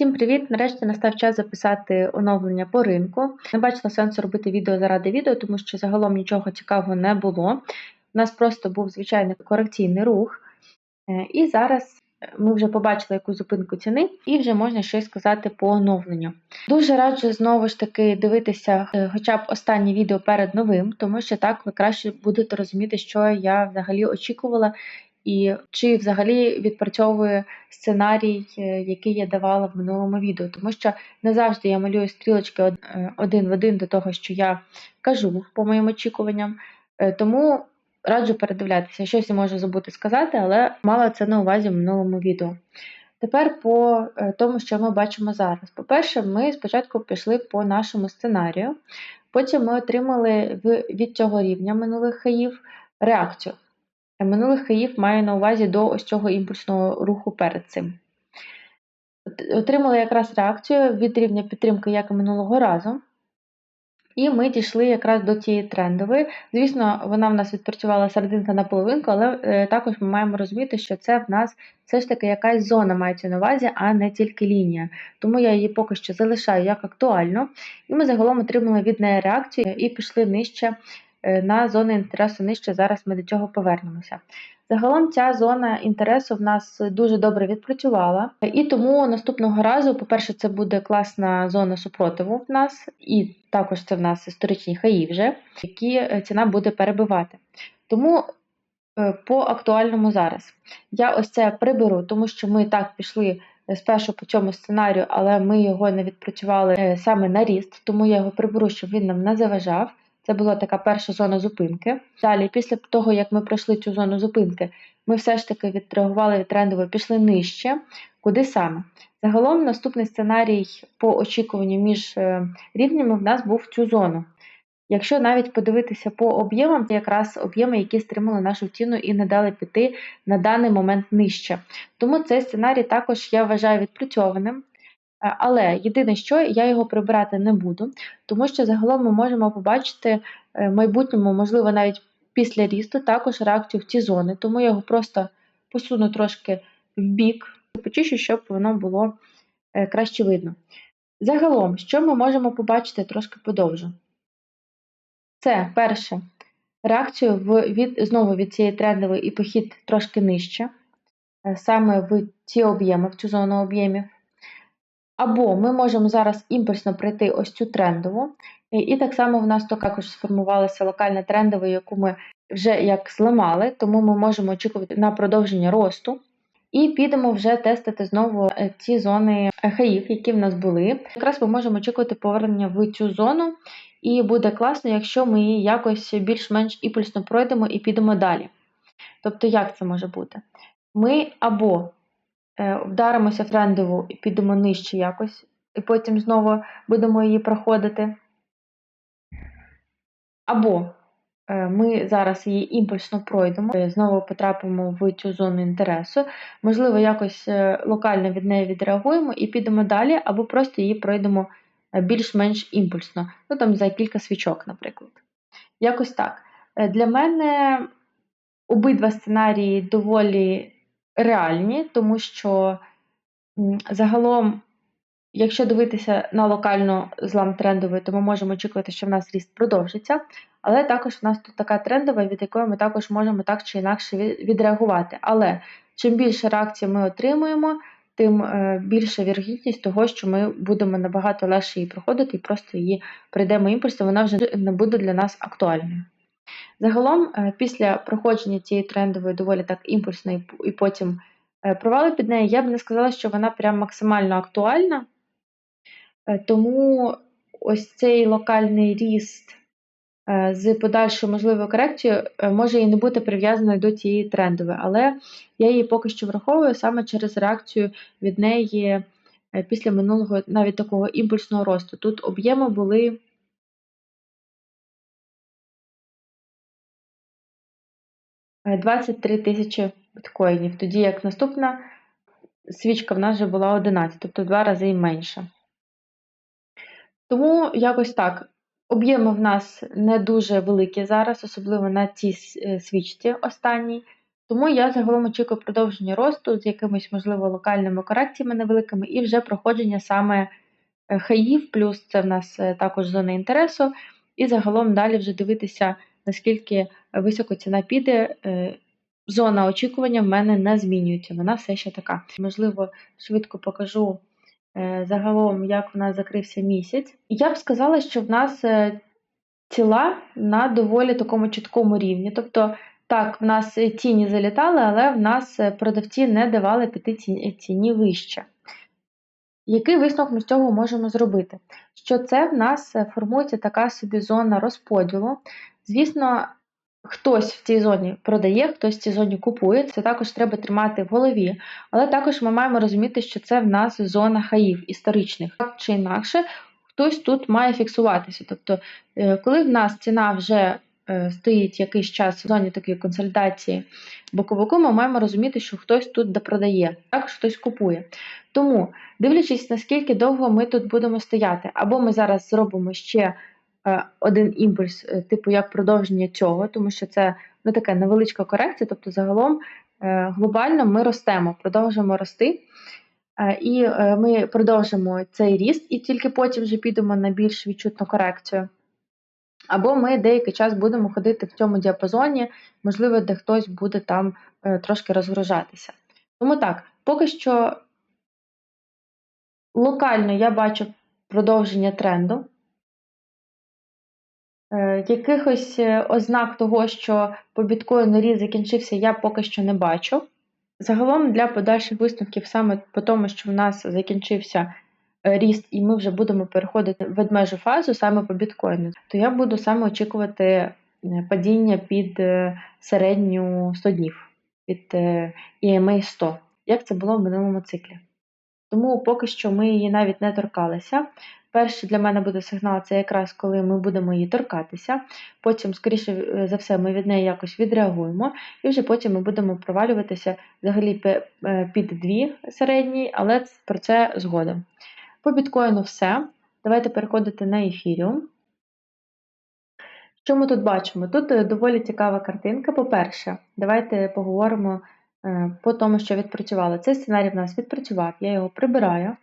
Всім привіт! Нарешті настав час записати оновлення по ринку. Не бачила сенсу робити відео заради відео, тому що загалом нічого цікавого не було. У нас просто був звичайний корекційний рух. Е, І зараз ми вже побачили яку зупинку ціни, і вже можна щось сказати по оновленню. Дуже раджу знову ж таки дивитися е, хоча б останнє відео перед новим, тому що так ви краще будете розуміти, що я взагалі очікувала. І чи взагалі відпрацьовує сценарій, е, який я давала в минулому відео, тому що не завжди я малюю стрілочки е, один в один до того, що я кажу по моїм очікуванням. Е, Тому раджу передивлятися. Щось я можу забути сказати, але мала це на увазі в минулому відео. Тепер по тому, що ми бачимо зараз. По-перше, ми спочатку пішли по нашому сценарію, потім ми отримали від цього рівня минулих хаїв реакцію. Минулих хаїв маю на увазі до ось цього імпульсного руху перед цим. От- Отримали якраз реакцію від рівня підтримки, як і минулого разу. І ми дійшли якраз до цієї трендової. Звісно, вона в нас відпрацювала серединка на половинку, але е, також ми маємо розуміти, що це в нас все ж таки якась зона мається на увазі, а не тільки лінія. Тому я її поки що залишаю як актуальну. І ми загалом отримали від неї реакцію і пішли нижче на зону інтересу нижче. Зараз ми до цього повернемося. Загалом ця зона інтересу в нас дуже добре відпрацювала, і тому наступного разу, по-перше, це буде класна зона супротиву в нас, і також це в нас історичні хаї вже, які е, ціна буде перебивати. Тому е, по актуальному зараз я ось це приберу, тому що ми так пішли е, спершу по цьому сценарію, але ми його не відпрацювали е, саме на ріст, тому я його приберу, щоб він нам не заважав. Це була така перша зона зупинки. Далі, після того, як ми пройшли цю зону зупинки, ми все ж таки відреагували від трендової, пішли нижче. Куди саме? Загалом наступний сценарій по очікуванню між е, рівнями в нас був цю зону. Якщо навіть подивитися по об'ємам, це якраз об'єми, які стримали нашу ціну і не дали піти на даний момент нижче. Тому цей сценарій також я вважаю відпрацьованим. Е, Але єдине, що я його прибирати не буду, тому що загалом ми можемо побачити е, в майбутньому, можливо, навіть після рісту, також реакцію в ці зони. Тому я його просто посуну трошки в бік, почищу, щоб воно було е, краще видно. Загалом, що ми можемо побачити трошки подовжу? Це перше реакцію в, від, знову від цієї трендової і похід трошки нижче, саме в ці об'єми, в цю зону об'ємів. Або ми можемо зараз імпульсно пройти ось цю трендову, і, так само в нас також сформувалася локальна трендова, яку ми вже як зламали, тому ми можемо очікувати на продовження росту. І підемо вже тестити знову ці зони е, хаїв, які в нас були. Якраз ми можемо очікувати повернення в цю зону, і буде класно, якщо ми її якось більш-менш імпульсно пройдемо і підемо далі. Тобто, як це може бути? Ми або вдаримося в трендову і підемо нижче якось, і потім знову будемо її проходити. Або е, ми зараз її імпульсно пройдемо, е, знову потрапимо в цю зону інтересу, можливо, якось е, локально від неї відреагуємо і підемо далі, або просто її пройдемо е, більш-менш імпульсно, ну там за кілька свічок, наприклад. Якось так. Е, Для мене обидва сценарії доволі реальні, тому що загалом, якщо дивитися на локальну злам трендовий, то ми можемо очікувати, що в нас ріст продовжиться. Але також в нас тут така трендова, від якої ми також можемо так чи інакше відреагувати. Але чим більше реакцій ми отримуємо, тим е, більша вірогідність того, що ми будемо набагато легше її проходити і просто її прийдемо імпульсом, вона вже не буде для нас актуальною. Загалом, е, після проходження цієї трендової доволі так імпульсної і потім е, провали під нею, я б не сказала, що вона прям максимально актуальна. Е, Тому ось цей локальний ріст з подальшою можливою корекцією може і не бути прив'язаною до цієї трендової, але я її поки що враховую саме через реакцію від неї після минулого навіть такого імпульсного росту. Тут об'єми були. 23 тисячі біткоїнів, тоді як наступна свічка в нас вже була 11, тобто в два рази менше. Тому якось так. Об'єми в нас не дуже великі зараз, особливо на цій е, свічці останній. Тому я загалом очікую продовження росту з якимись, можливо, локальними корекціями невеликими і вже проходження саме е, хаїв, плюс це в нас е, також зона інтересу, і загалом далі вже дивитися, наскільки високо ціна піде. Е, зона очікування в мене не змінюється, вона все ще така. Можливо, швидко покажу загалом, як в нас закрився місяць. Я б сказала, що в нас ціла на доволі такому чіткому рівні. Тобто так, в нас тіні залітали, але в нас е, продавці не давали піти ціні вище. Який висновок ми з цього можемо зробити? Що це в нас е, формується така собі зона розподілу. Звісно, хтось в цій зоні продає, хтось в цій зоні купує, це також треба тримати в голові, але також ми маємо розуміти, що це в нас зона хаїв історичних. Так чи інакше, хтось тут має фіксуватися. Тобто, е, коли в нас ціна вже Е, стоїть якийсь час в зоні такої консолідації боковику, ми маємо розуміти, що хтось тут допродає, так хтось купує. Тому, дивлячись, наскільки довго ми тут будемо стояти, або ми зараз зробимо ще один імпульс, е, типу як продовження цього, тому що це ну, така невеличка корекція, тобто загалом глобально ми ростемо, продовжуємо рости. І ми продовжимо цей ріст, і тільки потім вже підемо на більш відчутну корекцію. Або ми деякий час будемо ходити в цьому діапазоні, можливо, де хтось буде там е, трошки розгружатися. Тому так, поки що локально я бачу продовження тренду. Е, якихось е, ознак того, що по біткоїну ріст закінчився, я поки що не бачу. Загалом для подальших висновків, саме по тому, що в нас закінчився Е, ріст, і ми вже будемо переходити в ведмежу фазу саме по біткоїну, то я буду саме очікувати падіння під середню 100 днів, під EMA 100, як це було в минулому циклі. Тому поки що ми її навіть не торкалися. Перший для мене буде сигнал, це якраз коли ми будемо її торкатися. Потім, скоріше за все, ми від неї якось відреагуємо, і вже потім ми будемо провалюватися взагалі під дві середні, але про це згодом. По біткоїну все. Давайте переходити на ефіріум. Що ми тут бачимо? Тут е, доволі цікава картинка. По-перше, давайте поговоримо е, по тому, що відпрацювало. Цей сценарій в нас відпрацював, я його прибираю.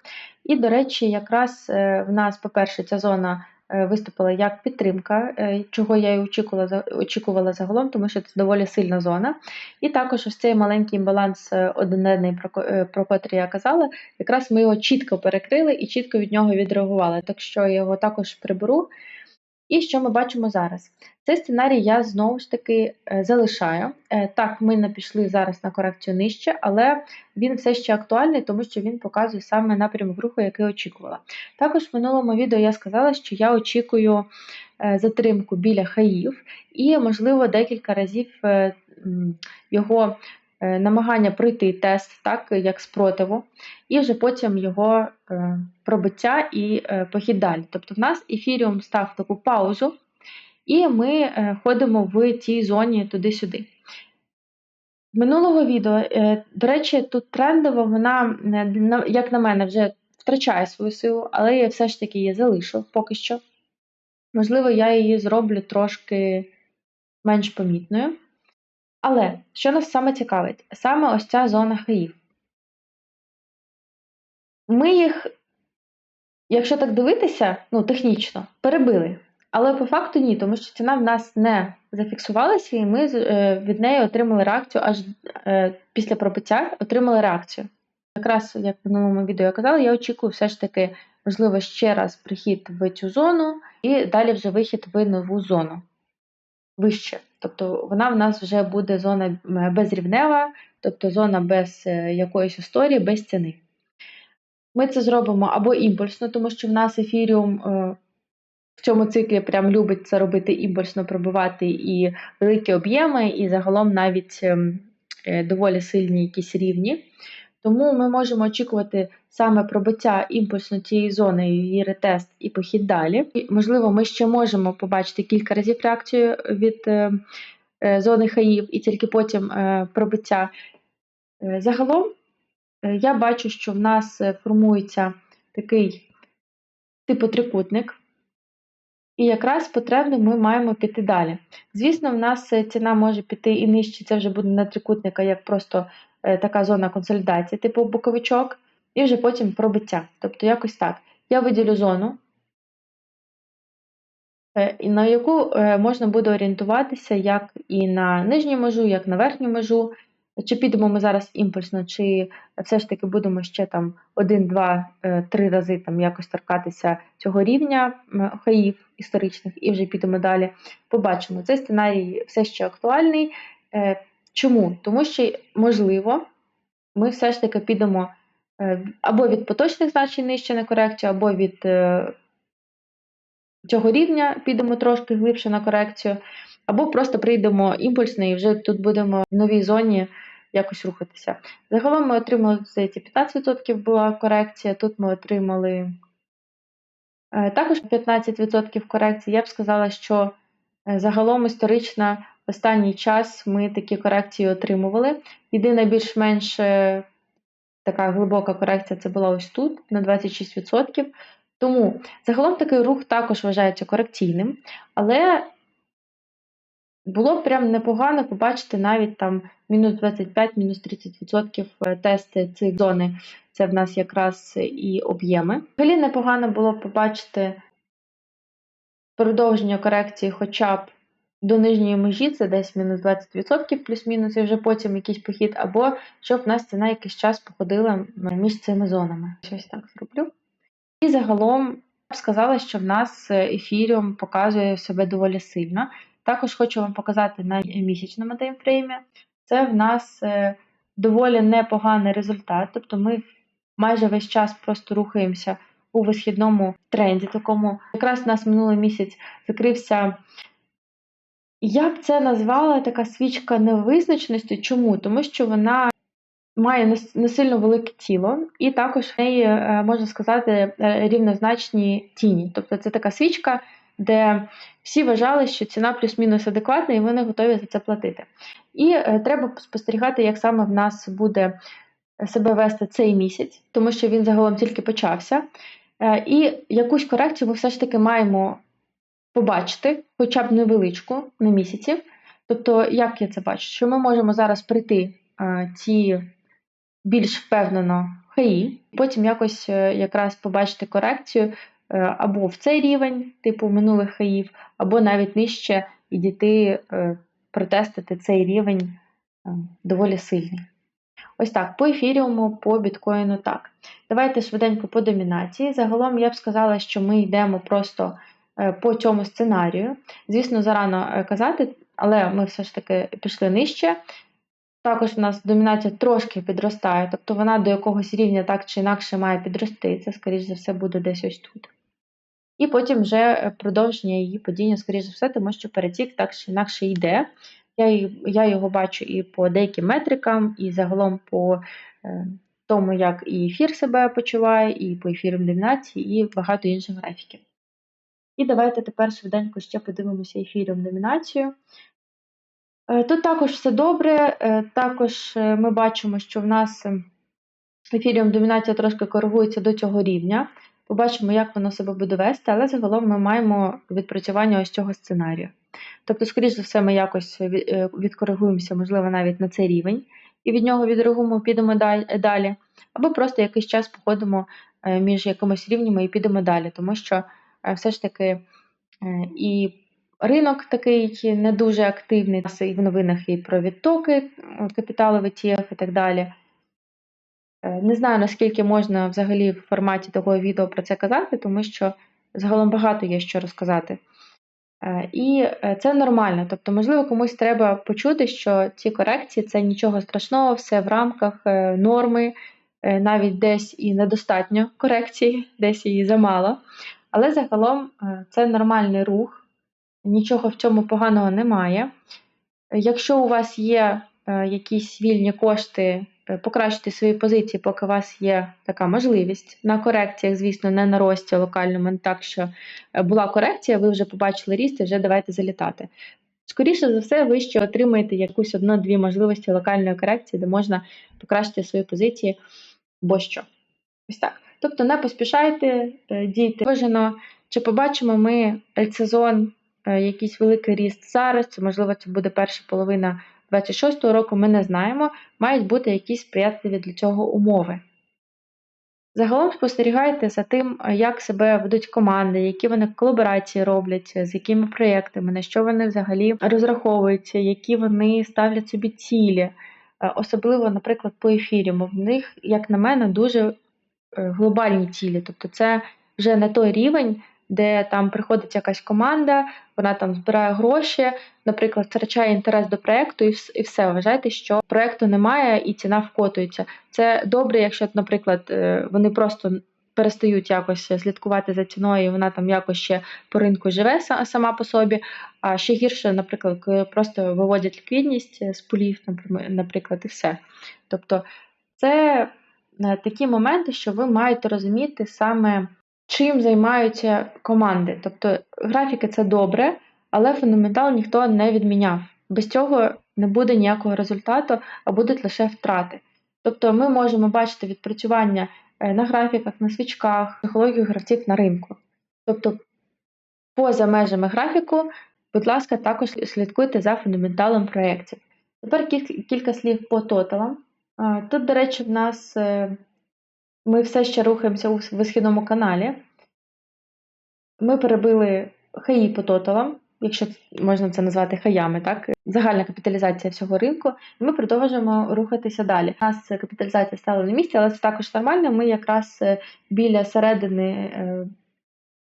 І, до речі, якраз е, в нас, по-перше, ця зона Е, виступила як підтримка, е, чого я і очікувала очікувала загалом, тому що це доволі сильна зона. І також ось цей маленький баланс е, одноденний, про котрий я казала, якраз ми його чітко перекрили і чітко від нього відреагували. Так що я його також приберу. І що ми бачимо зараз? Цей сценарій я знову ж таки е, залишаю. Е, так, ми не пішли зараз на корекцію нижче, але він все ще актуальний, тому що він показує саме напрямок руху, який очікувала. Також в минулому відео я сказала, що я очікую е, затримку біля хаїв, і, можливо, декілька разів його намагання пройти тест, так, як спротиву, і вже потім його е, пробиття і е, похід далі. Тобто в нас ефіріум став таку паузу, і ми ходимо в цій зоні туди-сюди. Минулого відео, до речі, тут трендово, вона, як на мене, вже втрачає свою силу, але я все ж таки її залишу поки що. Можливо, я її зроблю трошки менш помітною. Але що нас саме цікавить? Саме ось ця зона хаїв. Ми їх, якщо так дивитися, ну, технічно, перебили. Але по факту ні, тому що ціна в нас не зафіксувалася, і ми е, від неї отримали реакцію аж е, після пробиття отримали реакцію. Якраз, як в минулому відео я казала, я очікую все ж таки, можливо, ще раз прихід в цю зону, і далі вже вихід в нову зону вище. Тобто вона в нас вже буде зона безрівнева, тобто зона без е, якоїсь історії, без ціни. Ми це зробимо або імпульсно, тому що в нас ефіріум е, в цьому циклі прям любить це робити імпульсно, пробивати і великі об'єми, і загалом навіть ем, е, доволі сильні якісь рівні. Тому ми можемо очікувати саме пробиття імпульсно цієї зони, її ретест і похід далі. І, можливо, ми ще можемо побачити кілька разів реакцію від е, е, зони хаїв і тільки потім е, пробиття. Е, загалом, е, я бачу, що в нас формується такий типу трикутник. І якраз потрібно ми маємо піти далі. Звісно, в нас ціна може піти і нижче, це вже буде на трикутника, як просто така зона консолідації, типу боковичок, і вже потім пробиття. Тобто якось так. Я виділю зону, е, на яку е, можна буде орієнтуватися як і на нижню межу, як на верхню межу. Чи підемо ми зараз імпульсно, чи все ж таки будемо ще там один, два, е, три рази там якось торкатися цього рівня хаїв історичних і вже підемо далі. Побачимо, цей сценарій все ще актуальний. Чому? Тому що, можливо, ми все ж таки підемо е, або від поточних значень нижче на корекцію, або від е, цього рівня підемо трошки глибше на корекцію, або просто прийдемо імпульсно і вже тут будемо в новій зоні якось рухатися. Загалом ми отримали, здається, 15% була корекція, тут ми отримали е, також 15% корекції. Я б сказала, що загалом історично в останній час ми такі корекції отримували. Єдина більш-менш е, така глибока корекція це була ось тут, на 26%. Тому загалом такий рух також вважається корекційним, але було прям непогано побачити навіть там мінус 25, мінус 30% е, тести цих зони. Це в нас якраз і об'єми. Взагалі непогано було побачити продовження корекції хоча б до нижньої межі, це десь мінус 20% плюс-мінус, і вже потім якийсь похід, або щоб в нас ціна якийсь час походила між цими зонами. Щось так зроблю. І загалом я б сказала, що в нас ефіріум показує себе доволі сильно. Також хочу вам показати на місячному таймфреймі. Це в нас е, доволі непоганий результат. Тобто ми майже весь час просто рухаємося у висхідному тренді. такому. Якраз у нас минулий місяць закрився. Я б це назвала така свічка невизначеності. Чому? Тому що вона має не сильно велике тіло, і також в неї, е, можна сказати, е, рівнозначні тіні. Тобто це така свічка, де всі вважали, що ціна плюс-мінус адекватна, і вони готові за це платити. І е, треба спостерігати, як саме в нас буде себе вести цей місяць, тому що він загалом тільки почався. І якусь корекцію ми все ж таки маємо побачити, хоча б невеличку на місяці. Тобто, як я це бачу, що ми можемо зараз прийти ці більш впевнено хаї, потім якось е, якраз побачити корекцію Е, або в цей рівень, типу минулих хаїв, або навіть нижче і дійти е, протестити цей рівень доволі сильний. Ось так, по ефіріуму, по біткоїну так. Давайте швиденько по домінації. Загалом я б сказала, що ми йдемо просто по цьому сценарію. Звісно, зарано казати, але ми все ж таки пішли нижче. Також у нас домінація трошки підростає, тобто вона до якогось рівня так чи інакше має підрости. Це, скоріш за все, буде десь ось тут. І потім вже е, продовження її падіння, скоріш за все, тому що перетік так чи інакше йде. Я я його бачу і по деяким метрикам, і загалом по е, тому, як і ефір себе почуває, і по ефірам домінації, і багато інших графіків. І давайте тепер швиденько ще подивимося ефіром домінацію. Е, тут також все добре. Е, також ми бачимо, що в нас ефіріум домінація трошки коригується до цього рівня. Побачимо, як воно себе буде вести, але загалом ми маємо відпрацювання ось цього сценарію. Тобто, скоріш за все, ми якось е, відкоригуємося, можливо, навіть на цей рівень, і від нього відреагуємо, підемо далі, або просто якийсь час походимо е, між якимись рівнями і підемо далі, тому що е, все ж таки і ринок такий не дуже активний, і в новинах і про відтоки капіталу в ETF і так далі. Е, не знаю, наскільки можна взагалі в форматі такого відео про це казати, тому що загалом багато є що розказати. Е, і е, це нормально. Тобто, можливо, комусь треба почути, що ці корекції це нічого страшного, все в рамках норми, навіть десь і недостатньо корекції, десь її замало. Але загалом це нормальний рух, нічого в цьому поганого немає. Якщо у вас є якісь вільні кошти, Е, покращити свої позиції, поки у вас є така можливість. На корекціях, звісно, не на рості локальному, не так що е, була корекція, ви вже побачили ріст і вже давайте залітати. Скоріше за все, ви ще отримаєте якусь одну-дві можливості локальної корекції, де можна покращити свої позиції, бо що. Ось так. Тобто не поспішайте, е, дійте виважено. Чи побачимо ми альтсезон, е, якийсь великий ріст зараз, це можливо це буде перша половина 26-го року, ми не знаємо. Мають бути якісь сприятливі для цього умови. Загалом спостерігайте за тим, як себе ведуть команди, які вони колаборації роблять, з якими проєктами, на що вони взагалі розраховуються, які вони ставлять собі цілі. Е, особливо, наприклад, по ефірі, в них, як на мене, дуже е, глобальні цілі. Тобто це вже не той рівень, де там приходить якась команда, вона там збирає гроші, наприклад, втрачає інтерес до проекту, і все. Вважайте, що проекту немає і ціна вкотується. Це добре, якщо, наприклад, е, вони просто перестають якось слідкувати за ціною, і вона там якось ще по ринку живе сама по собі. А ще гірше, наприклад, просто виводять ліквідність е, з полів, наприклад, і все. Тобто це е, такі моменти, що ви маєте розуміти саме чим займаються команди. Тобто графіки це добре, але фундаментал ніхто не відміняв. Без цього не буде ніякого результату, а будуть лише втрати. Тобто ми можемо бачити відпрацювання е, на графіках, на свічках, психологію гравців на ринку. Тобто, поза межами графіку, будь ласка, також слідкуйте за фундаменталом проєктів. Тепер кілька слів по тоталам. Тут, до речі, в нас е, ми все ще рухаємося у висхідному каналі. Ми перебили хаї по тоталам, якщо можна це назвати хаями, так? Загальна капіталізація всього ринку, і ми продовжуємо рухатися далі. У нас капіталізація стала на місці, але це також нормально. Ми якраз е, біля середини е,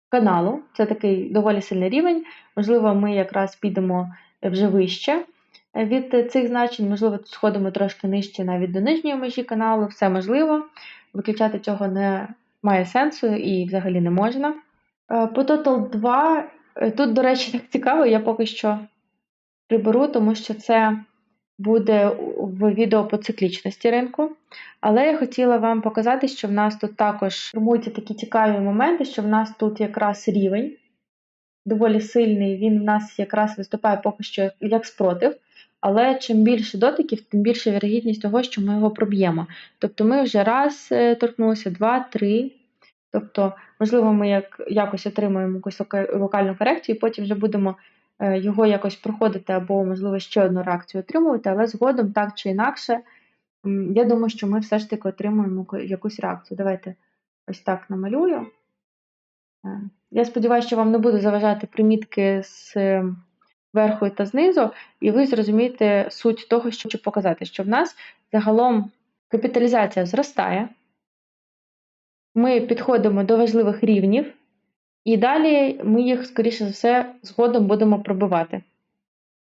каналу, це такий доволі сильний рівень. Можливо, ми якраз підемо вже вище. Від цих значень, можливо, сходимо трошки нижче навіть до нижньої межі каналу, все можливо. Виключати цього не має сенсу і взагалі не можна. Е, по Total 2, е, тут, до речі, так цікаво, я поки що приберу, тому що це буде в відео по циклічності ринку. Але я хотіла вам показати, що в нас тут також формуються такі цікаві моменти, що в нас тут якраз рівень доволі сильний, він в нас якраз виступає поки що як спротив. Але чим більше дотиків, тим більше вірогідність того, що ми його проб'ємо. Тобто ми вже раз е, торкнулися, два, три. Тобто, можливо, ми як, якось отримаємо якусь локальну корекцію, і потім вже будемо е, його якось проходити, або, можливо, ще одну реакцію отримувати, але згодом, так чи інакше, я думаю, що ми все ж таки отримуємо якусь реакцію. Давайте ось так намалюю. Е, я сподіваюся, що вам не буду заважати примітки з верху та знизу, і ви зрозумієте суть того, що хочу показати, що в нас загалом капіталізація зростає, ми підходимо до важливих рівнів, і далі ми їх, скоріше за все, згодом будемо пробивати.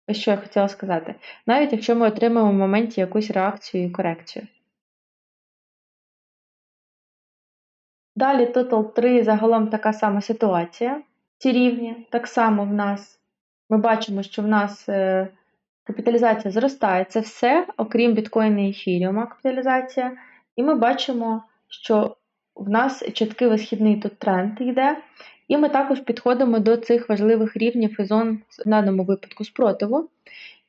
Ось що я хотіла сказати. Навіть якщо ми отримаємо в моменті якусь реакцію і корекцію. Далі Total 3 загалом така сама ситуація. Ці рівні так само в нас ми бачимо, що в нас е, капіталізація зростає. Це все, окрім біткоїна і ефіріума капіталізація. І ми бачимо, що в нас чіткий висхідний тут тренд йде. І ми також підходимо до цих важливих рівнів і зон в даному випадку спротиву.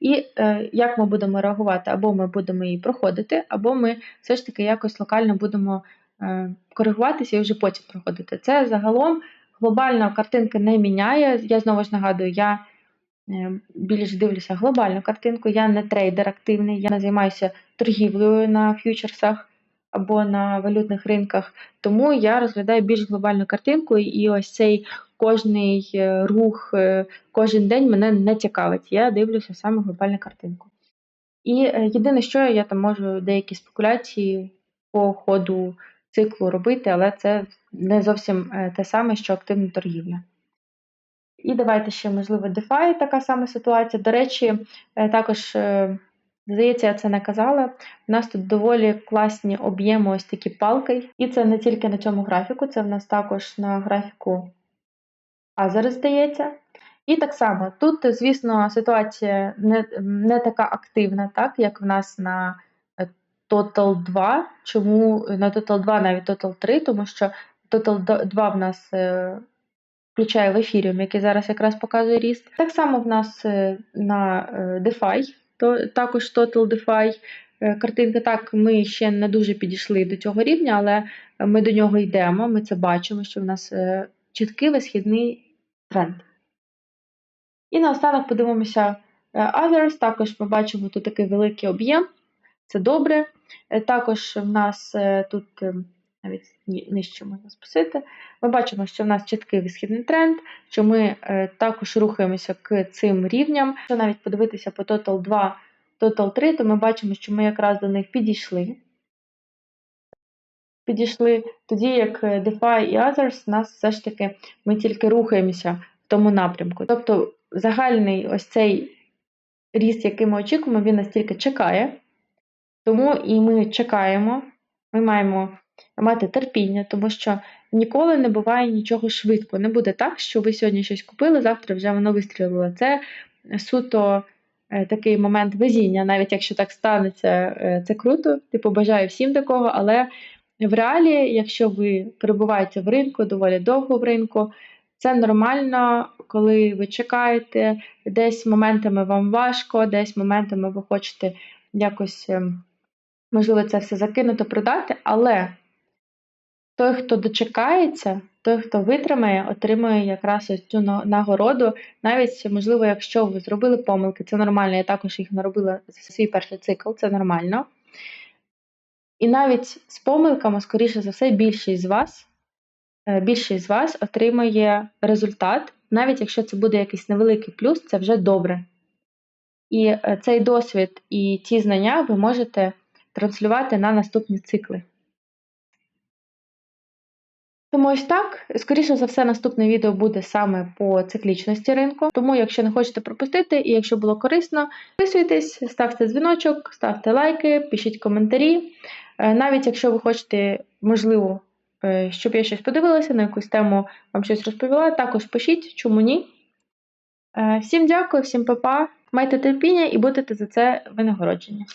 І е, як ми будемо реагувати, або ми будемо її проходити, або ми все ж таки якось локально будемо е, коригуватися і вже потім проходити. Це загалом глобальна картинка не міняє. Я знову ж нагадую, я більш дивлюся глобальну картинку. Я не трейдер активний, я не займаюся торгівлею на ф'ючерсах або на валютних ринках, тому я розглядаю більш глобальну картинку, і ось цей кожний е, рух, е, кожен день мене не цікавить. Я дивлюся саме глобальну картинку. І єдине, що я там можу деякі спекуляції по ходу циклу робити, але це не зовсім те саме, що активна торгівля. І давайте ще, можливо, DeFi така сама ситуація. До речі, е, також, е, здається, я це не казала. У нас тут доволі класні об'єми ось такі палки. І це не тільки на цьому графіку, це в нас також на графіку Азер, здається. І так само, тут, звісно, ситуація не не така активна, так, як в нас на е, Total 2. Чому на Total 2 навіть Total 3, тому що Total 2 в нас включає в ефіріум, який зараз якраз показує ріст. Так само в нас е, на е, DeFi, то також Total DeFi е, картинка. Так, ми ще не дуже підійшли до цього рівня, але ми до нього йдемо. Ми це бачимо, що в нас чіткий висхідний тренд. І наостанок подивимося Others. Також ми бачимо тут такий великий об'єм, це добре. Також в нас тут е, навіть нижче можна спустити. Ми бачимо, що в нас чіткий висхідний тренд, що ми е, також рухаємося к цим рівням. Якщо навіть подивитися по Total 2, Total 3, то ми бачимо, що ми якраз до них підійшли. Підійшли тоді, як е, DeFi і Others, нас все ж таки ми тільки рухаємося в тому напрямку. Тобто загальний ось цей ріст, який ми очікуємо, він нас тільки чекає. Тому і ми чекаємо, ми маємо мати терпіння, тому що ніколи не буває нічого швидко. Не буде так, що ви сьогодні щось купили, завтра вже воно вистрілило. Це суто е, такий момент везіння, навіть якщо так станеться, е, це круто. Типу бажаю всім такого, але в реалі, якщо ви перебуваєте в ринку доволі довго в ринку, це нормально, коли ви чекаєте, десь моментами вам важко, десь моментами ви хочете якось, ем, можливо, це все закинути, продати, але той, хто дочекається, той, хто витримає, отримує якраз ось цю нагороду. Навіть, можливо, якщо ви зробили помилки, це нормально, я також їх наробила за свій перший цикл, це нормально. І навіть з помилками, скоріше за все, більшість з вас, е, більшість з вас отримує результат, навіть якщо це буде якийсь невеликий плюс, це вже добре. І е, цей досвід і ті знання ви можете транслювати на наступні цикли. Тому ось так, скоріше за все, наступне відео буде саме по циклічності ринку. Тому, якщо не хочете пропустити, і якщо було корисно, підписуйтесь, ставте дзвіночок, ставте лайки, пишіть коментарі. Е, Навіть якщо ви хочете, можливо, е, щоб я щось подивилася, на якусь тему вам щось розповіла, також пишіть, чому ні. Е, Всім дякую, всім па-па, майте терпіння і будете за це винагороджені.